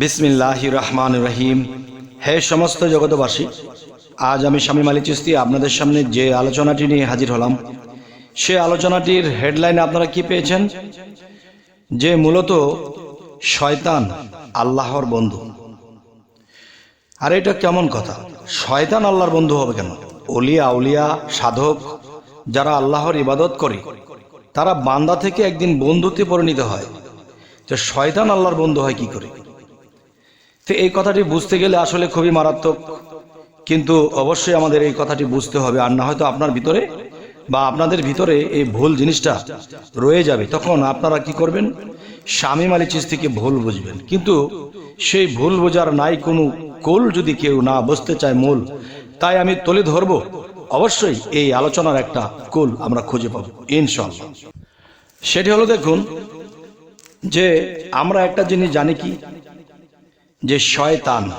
বিসমিল্লাহ রহমান রহিম। হে সমস্ত জগতবাসী আজ আমি স্বামী মালি চিস্তি আপনাদের সামনে যে আলোচনাটি নিয়ে হাজির হলাম, সে আলোচনাটির হেডলাইনে আপনারা কি পেয়েছেন? যে মূলত শয়তান আল্লাহর বন্ধু। আর এটা কেমন কথা? শয়তান আল্লাহর বন্ধু হবে কেন? অলিয়া আউলিয়া, সাধক যারা আল্লাহর ইবাদত করে, তারা বান্দা থেকে একদিন বন্ধুতে পরিণত হয়। তো শয়তান আল্লাহর বন্ধু হয় কি করে? তো এই কথাটি বুঝতে গেলে আসলে খুবই মারাত্মক। কিন্তু অবশ্যই আমাদের এই কথাটি বুঝতে হবে, আর না হয়তো আপনার ভিতরে বা আপনাদের ভিতরে এই ভুল জিনিসটা রয়ে যাবে। তখন আপনারা কি করবেন? স্বামী মালি চিজ থেকে ভুল বুঝবেন। কিন্তু সেই ভুল বোঝার নাই কোনো কোল যদি কেউ না বুঝতে চায় মূল, তাই আমি তুলে ধরব। অবশ্যই এই আলোচনার একটা কুল আমরা খুঁজে পাবো ইনশাল্লাহ সেটি হলো দেখুন যে আমরা একটা জিনিস জানি কি? যে শয়তান।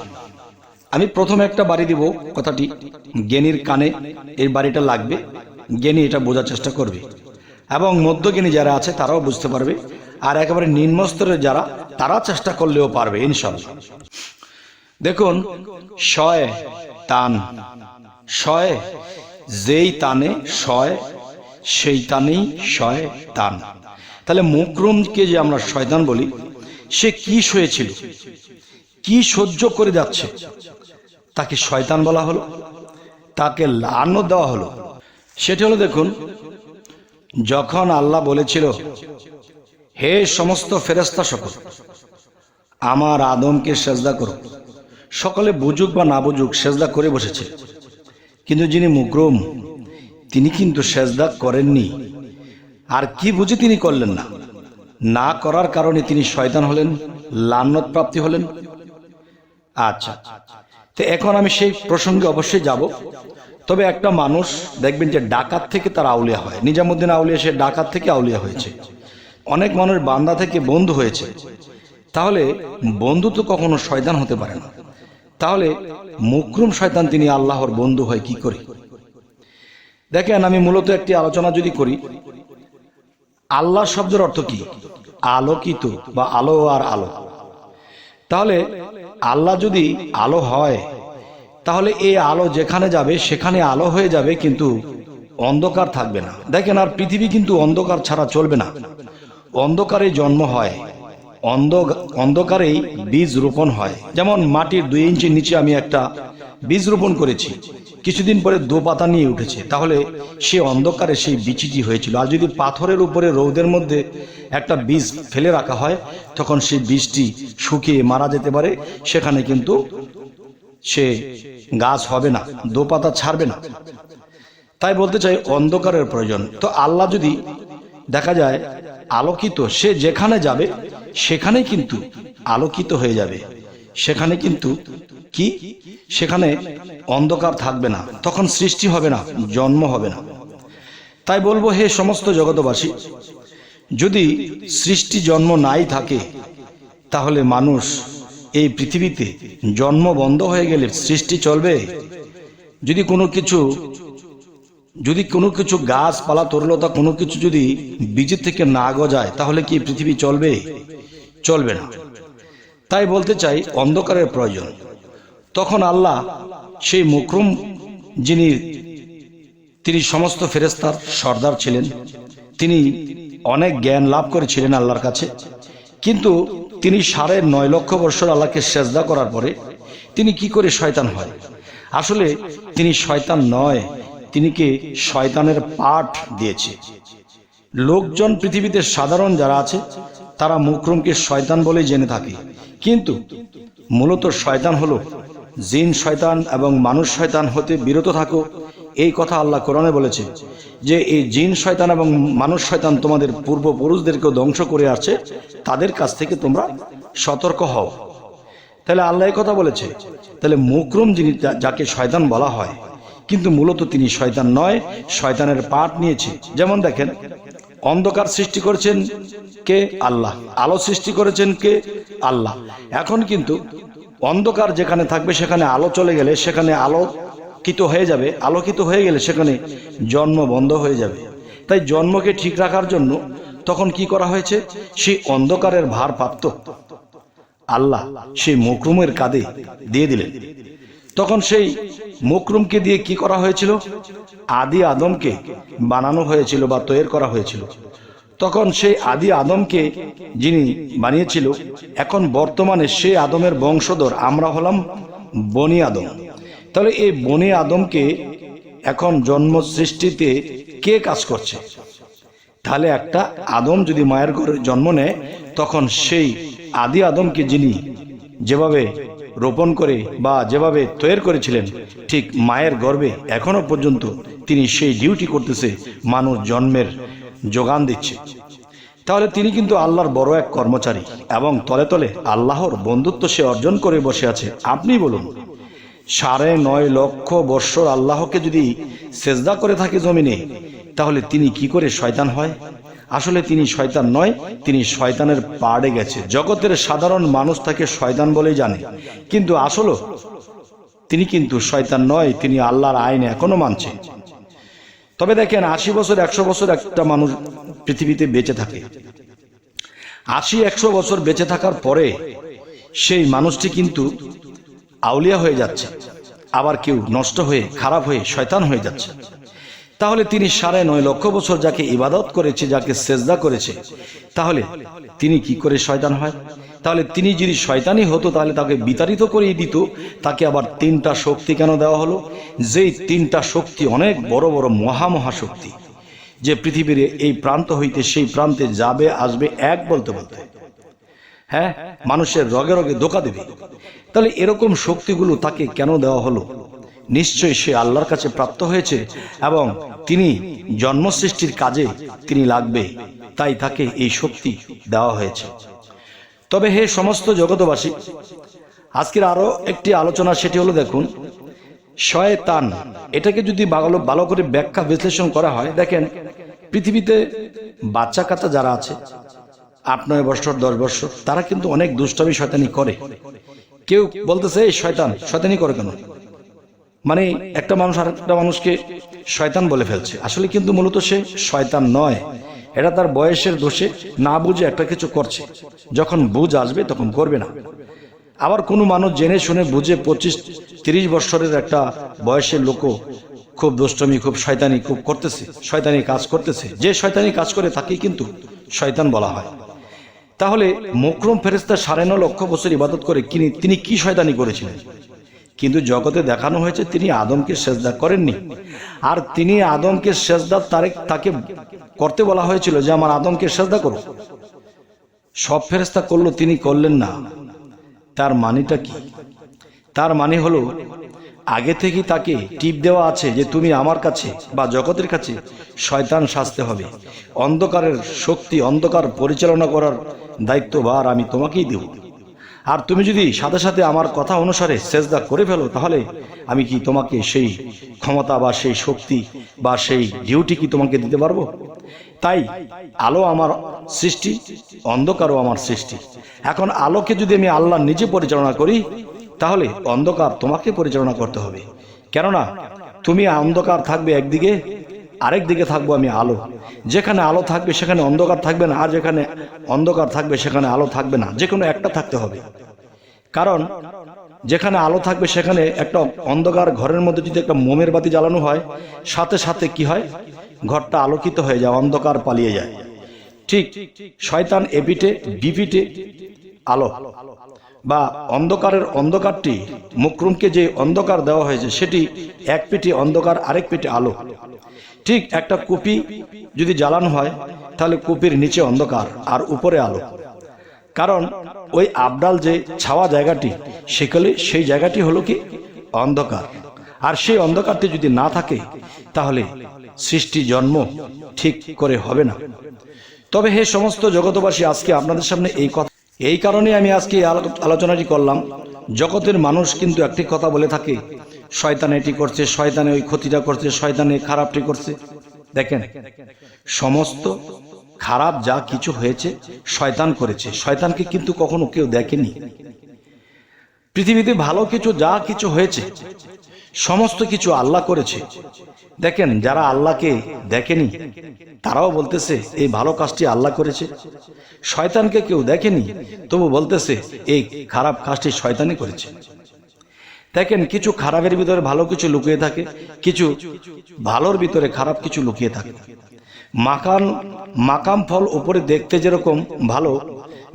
আমি প্রথমে একটা বাড়ি দিব, কথাটি জ্ঞানীর কানে, এই বাড়িটা লাগবে। জ্ঞানী এটা বোঝার চেষ্টা করবে। এবং মধ্যজ্ঞানী যারা আছে, তারাও বুঝতে পারবে। আর একেবারে নিম্নস্তরের যারা, তারা চেষ্টা করলেও পারবে ইনশাল্লাহ দেখুন শয় তান শয় যেই তানে শয়, সেই তানেই শয় তান তাহলে মুকরুমকে যে আমরা শয়তান বলি, সে কি শয়েছিল? কি সহ্য করে যাচ্ছে? তাকে শয়তান বলা হলো। তাকে লানত দেওয়া হলো। সেটি হলো দেখুন, যখন আল্লাহ বলেছিল, হে সমস্ত ফেরেস্তা সকল, আমার আদমকে সেজদা করো। সকলে বুঝুক বা না বুঝুক, সেজদা করে বসেছে। কিন্তু যিনি মুকরম, তিনি কিন্তু সেজদা করেননি। আর কি বুঝে তিনি করলেন না? না করার কারণে তিনি শয়তান হলেন, লান্নত প্রাপ্তি হলেন। আচ্ছা। তো এখন আমি সেই প্রসঙ্গে অবশ্যই যাব। তবে একটা মানুষ দেখবেন যে ডাকাত থেকে তার আউলিয়া হয়। নিজামুদ্দিন আউলিয়া সে ডাকাত থেকে আউলিয়া হয়েছে। অনেক মানুষ বান্দা থেকে বন্ধু হয়েছে। তাহলে বন্ধু তো কখনো শয়তান হতে পারে না। তাহলে মুকরুম শয়তান তিনি আল্লাহর বন্ধু হয় কি করে? দেখেন আমি মূলত একটি আলোচনা যদি করি, আল্লাহ শব্দের অর্থ কি? আলোকিত বা আলো আর আলো। তাহলে আল্লাহ যদি আলো হয়, তাহলে এই আলো যেখানে যাবে, সেখানে আলো হয়ে যাবে, কিন্তু অন্ধকার থাকবে না। দেখেন, আর পৃথিবী কিন্তু অন্ধকার ছাড়া চলবে না। অন্ধকারে জন্ম হয়, অন্ধ, অন্ধকারেই বীজ রোপণ হয়। যেমন মাটির দুই ইঞ্চি নিচে আমি একটা বীজ রোপণ করেছি। কিছুদিন পরে দো পাতা নিয়ে উঠেছে। তাহলে সে অন্ধকারে সেই বিচিটি হয়েছিল। আর যদি পাথরের উপরে রৌদের মধ্যে একটা বীজ ফেলে রাখা হয়, তখন সেই বীজটি শুকিয়ে মারা যেতে পারে। সেখানে কিন্তু সে গাছ হবে না, দো পাতা ছাড়বে না। তাই বলতে চাই, অন্ধকারের প্রয়োজন। তো আল্লাহ যদি দেখা যায় আলোকিত, সে যেখানে যাবে সেখানে কিন্তু আলোকিত হয়ে যাবে। সেখানে কিন্তু কি? সেখানে অন্ধকার থাকবে না, তখন সৃষ্টি হবে না, জন্ম হবে না। তাই বলব, হে সমস্ত জগতবাসী যদি সৃষ্টি জন্ম নাই থাকে, তাহলে মানুষ এই পৃথিবীতে জন্ম বন্ধ হয়ে গেলে সৃষ্টি চলবে? যদি কোনো কিছু, যদি কোনো কিছু গাছপালা তরলতা, কোনো কিছু যদি বীজের থেকে না গজায়, তাহলে কি পৃথিবী চলবে? চলবে না। তাই বলতে চাই, অন্ধকারের প্রয়োজন। তখন আল্লাহ সেই মুকরুম যিনি, তিনি সমস্ত ফেরেস্তার সর্দার ছিলেন, তিনি অনেক জ্ঞান লাভ করেছিলেন আল্লাহর কাছে। কিন্তু তিনি সাড়ে নয় লক্ষ বৎসর আল্লাহকে সেজদা করার পরে তিনি কি করে শয়তান হয়? আসলে তিনি শয়তান নয়, তিনি কে শয়তানের পাঠ দিয়েছে। লোকজন পৃথিবীতে সাধারণ যারা আছে, তারা মুকরমকে শয়তান বলে জেনে থাকে। কিন্তু মূলত শয়তান হলো জিন শয়তান এবং মানুষ শয়তান হতে বিরত থাকো। এই কথা আল্লাহ কোরআনে বলেছে যে এই জিন শয়তান এবং মানুষ শয়তান তোমাদের পূর্বপুরুষদেরকেও ধ্বংস করে আসছে। তাদের কাছ থেকে তোমরা সতর্ক হও। তাহলে আল্লাহ কথা বলেছে। তাহলে মুকরম যিনি যাকে শয়তান বলা হয়, কিন্তু মূলত তিনি শয়তান নয়, শয়তানের পাঠ নিয়েছে। যেমন দেখেন, অন্ধকার সৃষ্টি করেছেন কে? আল্লাহ। আলো সৃষ্টি করেছেন কে? আল্লাহ। এখন কিন্তু অন্ধকার যেখানে থাকবে, সেখানে আলো চলে গেলে সেখানে আলোকিত হয়ে যাবে। আলোকিত হয়ে গেলে সেখানে জন্ম বন্ধ হয়ে যাবে। তাই জন্মকে ঠিক রাখার জন্য তখন কি করা হয়েছে? সেই অন্ধকারের ভারপ্রাপ্ত আল্লাহ সেই মকরুমের কাঁধে দিয়ে দিলেন। তখন সেই মকরুমকে দিয়ে কি করা হয়েছিল? আদি আদমকে বানানো হয়েছিল বা তৈরি করা হয়েছিল। তখন সেই আদি আদমকে যিনি বানিয়েছিল, এখন বর্তমানে সেই আদমের বংশধর আমরা হলাম বনি আদম। তাহলে এই বনি আদমকে এখন জন্ম সৃষ্টিতে কে কাজ করছে? তাহলে একটা আদম যদি মায়ের ঘরে জন্ম নেয়, তখন সেই আদি আদমকে যিনি যেভাবে রোপণ করে বা যেভাবে তৈরি করেছিলেন, ঠিক মায়ের গর্ভে এখনও পর্যন্ত তিনি সেই ডিউটি করতেছে মানুষ জন্মের যোগান দিচ্ছে। তাহলে তিনি কিন্তু আল্লাহর বড় এক কর্মচারী এবং তলে তলে আল্লাহর বন্ধুত্ব সে অর্জন করে বসে আছে। আপনি বলুন, সাড়ে নয় লক্ষ বৎসর আল্লাহকে যদি সেজদা করে থাকে জমিনে, তাহলে তিনি কি করে শয়তান হয়? আসলে তিনি শয়তান নয়, তিনি শয়তানের পাড়ে গেছে। জগতের সাধারণ মানুষ তাকে শয়তান বলেই জানে। কিন্তু আসলে তিনি কিন্তু শয়তান নয়, তিনি আল্লাহর আইন এখনও মানছে। তবে দেখেন, আশি বছর, একশো বছর একটা মানুষ পৃথিবীতে বেঁচে থাকে। আশি, একশো বছর বেঁচে থাকার পরে সেই মানুষটি কিন্তু আউলিয়া হয়ে যাচ্ছে। আবার কেউ নষ্ট হয়ে, খারাপ হয়ে, শয়তান হয়ে যাচ্ছে। তাহলে তিনি সাড়ে নয় লক্ষ বছর যাকে ইবাদত করেছে, যাকে সেজদা করেছে, তাহলে তিনি কি করে শয়তান হয়? তাহলে তিনি যদি শয়তানি হতো, তাহলে তাকে বিতাড়িত করেই দিত। তাকে আবার তিনটা শক্তি কেন দেওয়া হলো? যেই তিনটা শক্তি অনেক বড় বড় মহা মহা শক্তি। যে পৃথিবীর এই প্রান্ত হইতে সেই প্রান্তে যাবে, আসবে এক বলতে বলতে। হ্যাঁ? মানুষের রগে রগে ধোকা দেবে। তাহলে এরকম শক্তিগুলো তাকে কেন দেওয়া হলো? নিশ্চয়ই সে আল্লাহর কাছে প্রাপ্ত হয়েছে এবং তিনি জন্ম সৃষ্টির কাজে তিনি লাগবে। তাই তাকে এই শক্তি দেওয়া হয়েছে। তবে হে সমস্ত জগতবাসী আজকের আরও একটি আলোচনা, সেটি হলো দেখুন, শয়তান, এটাকে যদি ভালো ভালো করে ব্যাখ্যা বিশ্লেষণ করা হয়, দেখেন, পৃথিবীতে বাচ্চা কাচ্চা যারা আছে, আট, নয় বছর, দশ বছর, তারা কিন্তু অনেক দুষ্টামি শয়তানি করে। কেউ বলতেছে, এই শয়তান, শয়তানি করে কেন? মানে একটা মানুষ আর একটা মানুষকে শয়তান বলে ফেলছে। আসলে কিন্তু মূলত সে শয়তান নয়। এটা তার বয়সের দোষে না বুঝে একটা কিছু করছে। যখন বুঝ আসবে তখন করবে না। আবার কোনো মানুষ জেনে শুনে বুঝে পঁচিশ, তিরিশ বছরের একটা বয়সের লোকও খুব দুষ্টমি, খুব শয়তানি, খুব করতেছে, শয়তানি কাজ করতেছে। যে শয়তানি কাজ করে তাকেই কিন্তু শয়তান বলা হয়। তাহলে মকরম ফেরেস্তা সাড়ে ন লক্ষ বছর ইবাদত করে তিনি তিনি কি শয়তানি করেছিলেন? কিন্তু জগতে দেখানো হয়েছে তিনি আদমকে সেজদা করেননি। আর তিনি আদমকে সেজদা তারে তাকে করতে বলা হয়েছিল যে, আমার আদমকে সেজদা করো। সব ফেরেস্তা করল, তিনি করলেন না। তার মানেটা কি? তার মানে হলো, আগে থেকেই তাকে টিপ দেওয়া আছে যে, তুমি আমার কাছে বা জগতের কাছে শয়তান সাজতে হবে। অন্ধকারের শক্তি, অন্ধকার পরিচালনা করার দায়িত্বভার আমি তোমাকেই দেব। আর তুমি যদি সাথে সাথে আমার কথা অনুসারে সেজদা করে ফেলো, তাহলে আমি কি তোমাকে সেই ক্ষমতা বা সেই শক্তি বা সেই ডিউটি কি তোমাকে দিতে পারব? তাই আলো আমার সৃষ্টি, অন্ধকারও আমার সৃষ্টি। এখন আলোকে যদি আমি আল্লাহ নিজে পরিচালনা করি, তাহলে অন্ধকার তোমাকে পরিচালনা করতে হবে। কেননা তুমি অন্ধকার থাকবে একদিকে, আরেক দিকে থাকব আমি আলো। যেখানে আলো থাকবে সেখানে অন্ধকার থাকবে না, আর যেখানে অন্ধকার থাকবে সেখানে আলো থাকবে না। যে কোনো একটা থাকতে হবে। কারণ যেখানে আলো থাকবে সেখানে একটা অন্ধকার ঘরের মধ্যে যদি একটা মোমের বাতি জ্বালানো হয়, সাথে সাথে কি হয়? ঘরটা আলোকিত হয়ে যায়, অন্ধকার পালিয়ে যায়। ঠিক শয়তান এপিটে বিপিটে আলো বা অন্ধকারের অন্ধকারটি, মুকরুমকে যে অন্ধকার দেওয়া হয়েছে, সেটি এক পিঠে অন্ধকার, আরেক পিঠে আলো। ঠিক একটা কুপি যদি জ্বালানো হয়, তাহলে কুপির নিচে অন্ধকার আর উপরে আলো। কারণ ওই আবডাল যে ছাওয়া জায়গাটি, সেকালে সেই জায়গাটি হলো কি? অন্ধকার। আর সেই অন্ধকারটি যদি না থাকে, তাহলে সৃষ্টি জন্ম ঠিক করে হবে না। তবে হে সমস্ত জগতবাসী আজকে আপনাদের সামনে এই কথা এই কারণে আমি আজকে আলোচনাটি করলাম। জগতের মানুষ কিন্তু একটি কথা বলে থাকে, শয়তান এটি করছে, শয়তানে ওই ক্ষতিটা করছে, শয়তানে খারাপটি করছে। দেখেন, সমস্ত খারাপ যা কিছু হয়েছে, শয়তান করেছে। শয়তানকে কিন্তু কখনো কেউ দেখেনি। পৃথিবীতে ভালো কিছু, যা কিছু হয়েছে, সমস্ত কিছু আল্লাহ করেছে। দেখেন, যারা আল্লাহকে দেখেনি, তারাও বলতেছে, এই ভালো কাজটি আল্লাহ করেছে। শয়তানকে কেউ দেখেনি, তবু বলতেছে, এই খারাপ কাজটি শয়তানই করেছে। দেখেন, কিছু খারাপের ভিতরে ভালো কিছু লুকিয়ে থাকে, কিছু ভালোর ভিতরে খারাপ কিছু লুকিয়ে থাকে। মাকান মাকাম ফল উপরে দেখতে যেরকম ভালো,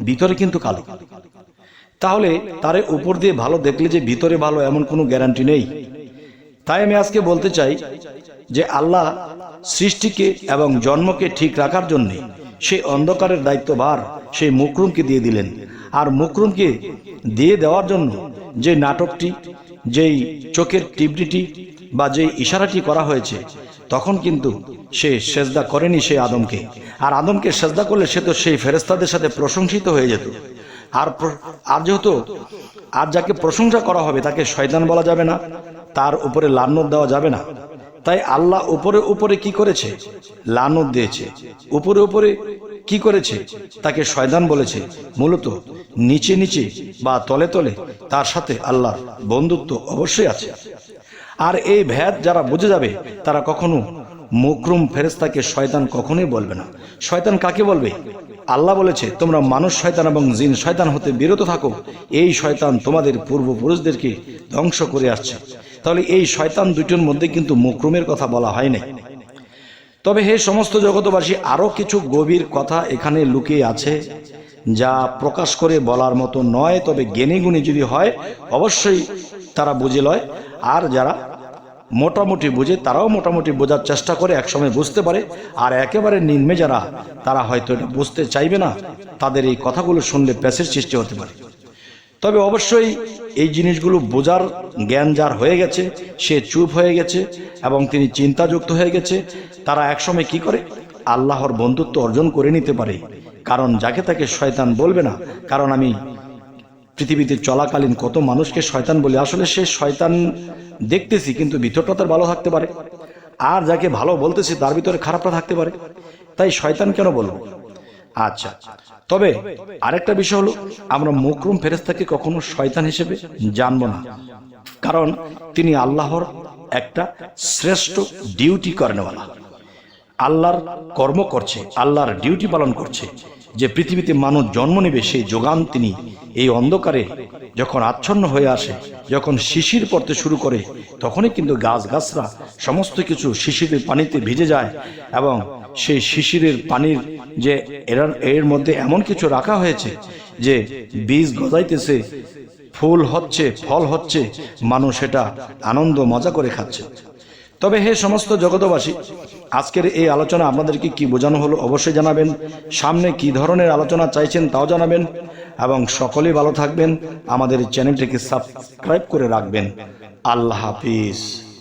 ভিতরে কিন্তু কালো। তাহলে তার উপর দিয়ে ভালো দেখলে যে ভিতরে ভালো এমন কোনো গ্যারান্টি নেই। তাই আমি আজকে বলতে চাই যে আল্লাহ সৃষ্টিকে এবং জন্মকে ঠিক রাখার জন্যে সেই অন্ধকারের দায়িত্বভার সেই মুকরুমকে দিয়ে দিলেন। আর মুকরুমকে দিয়ে দেওয়ার জন্য যে নাটকটি যেই চোখের টিবরিটি বা যেই ইশারাটি করা হয়েছে, তখন কিন্তু সে সেজদা করেনি সেই আদমকে। আর আদমকে সেজদা করলে সে তো সেই ফেরেস্তাদের সাথে প্রশংসিত হয়ে যেত। আর আর যেহেতু, আর যাকে প্রশংসা করা হবে তাকে শয়তান বলা যাবে না, তার উপরে লানত দেওয়া যাবে না। তাই আল্লাহ উপরে উপরে কি করেছে? লানত দিয়েছে। উপরে উপরে কি করেছে? তাকে শয়তান বলেছে, মূলত নিচে নিচে বা তলে তলে তার সাথে আল্লাহর বন্ধুত্ব অবশ্যই আছে। আর এই ভেদ যারা বুঝে যাবে, তারা কখনো মুকরুম ফেরেস্তাকে শয়তান কখনোই বলবে না। শয়তান কাকে বলবে? আল্লাহ বলেছে, তোমরা মানুষ শয়তান এবং জিন শয়তান হতে বিরত থাকো, এই শয়তান তোমাদের পূর্বপুরুষদেরকে ধ্বংস করে আসছে। তাহলে এই শয়তান দুটোর মধ্যে কিন্তু মুকরুমের কথা বলা হয় নাই। তবে হে সমস্ত জগতবাসী আরও কিছু গভীর কথা এখানে লুকিয়ে আছে যা প্রকাশ করে বলার মতো নয়। তবে জ্ঞানী গুণী যদি হয়, অবশ্যই তারা বুঝে লয়। আর যারা মোটামুটি বুঝে, তারাও মোটামুটি বোঝার চেষ্টা করে, একসময় বুঝতে পারে। আর একেবারে নিম্নে যারা, তারা হয়তো বুঝতে চাইবে না। তাদের এই কথাগুলো শুনলে প্যাসের সৃষ্টি হতে পারে। তবে অবশ্যই এই জিনিসগুলো বোঝার জ্ঞান যার হয়ে গেছে, সে চুপ হয়ে গেছে এবং তিনি চিন্তাযুক্ত হয়ে গেছে। তারা একসময় কি করে? আল্লাহর বন্ধুত্ব অর্জন করে নিতে পারে। কারণ যাকে তাকে শয়তান বলবে না, কারণ আমি পৃথিবীতে চলাকালীন কত মানুষকে শয়তান বলি, আসলে সে শয়তান দেখতেছি কিন্তু ভিতরটা তার ভালো থাকতে পারে। আর যাকে ভালো বলতেছি তার ভিতরে খারাপটা থাকতে পারে। তাই শয়তান কেন বলব? আচ্ছা। তবে আরেকটা বিষয় হলো, আমরা মুকরুম ফেরেস্তাকে কখনো শয়তান হিসেবে জানব না। কারণ তিনি আল্লাহর একটা শ্রেষ্ঠ ডিউটি করেনওয়ালা। আল্লাহর কর্ম করছে, আল্লাহর ডিউটি পালন করছে। যে পৃথিবীতে মানুষ জন্ম নেবে, সেই যোগান তিনি এই অন্ধকারে যখন আচ্ছন্ন হয়ে আসে, যখন শিশির পড়তে শুরু করে, তখনই কিন্তু গাছ গাছরা সমস্ত কিছু শিশিরের পানিতে ভিজে যায় এবং সেই শিশিরের পানির যে এর এর মধ্যে এমন কিছু রাখা হয়েছে যে বীজ গজাইতেছে, ফুল হচ্ছে, ফল হচ্ছে, মানুষ এটা আনন্দ, মজা করে খাচ্ছে। তবে হে সমস্ত জগতবাসী আজকের এই আলোচনা আপনাদেরকে কি বোঝানো হলো অবশ্যই জানাবেন, সামনে কি ধরনের আলোচনা চাইছেন তাও জানাবেন, এবং সকলেই ভালো থাকবেন, আমাদের চ্যানেলটিকে সাবস্ক্রাইব করে রাখবেন। আল্লাহ হাফিজ।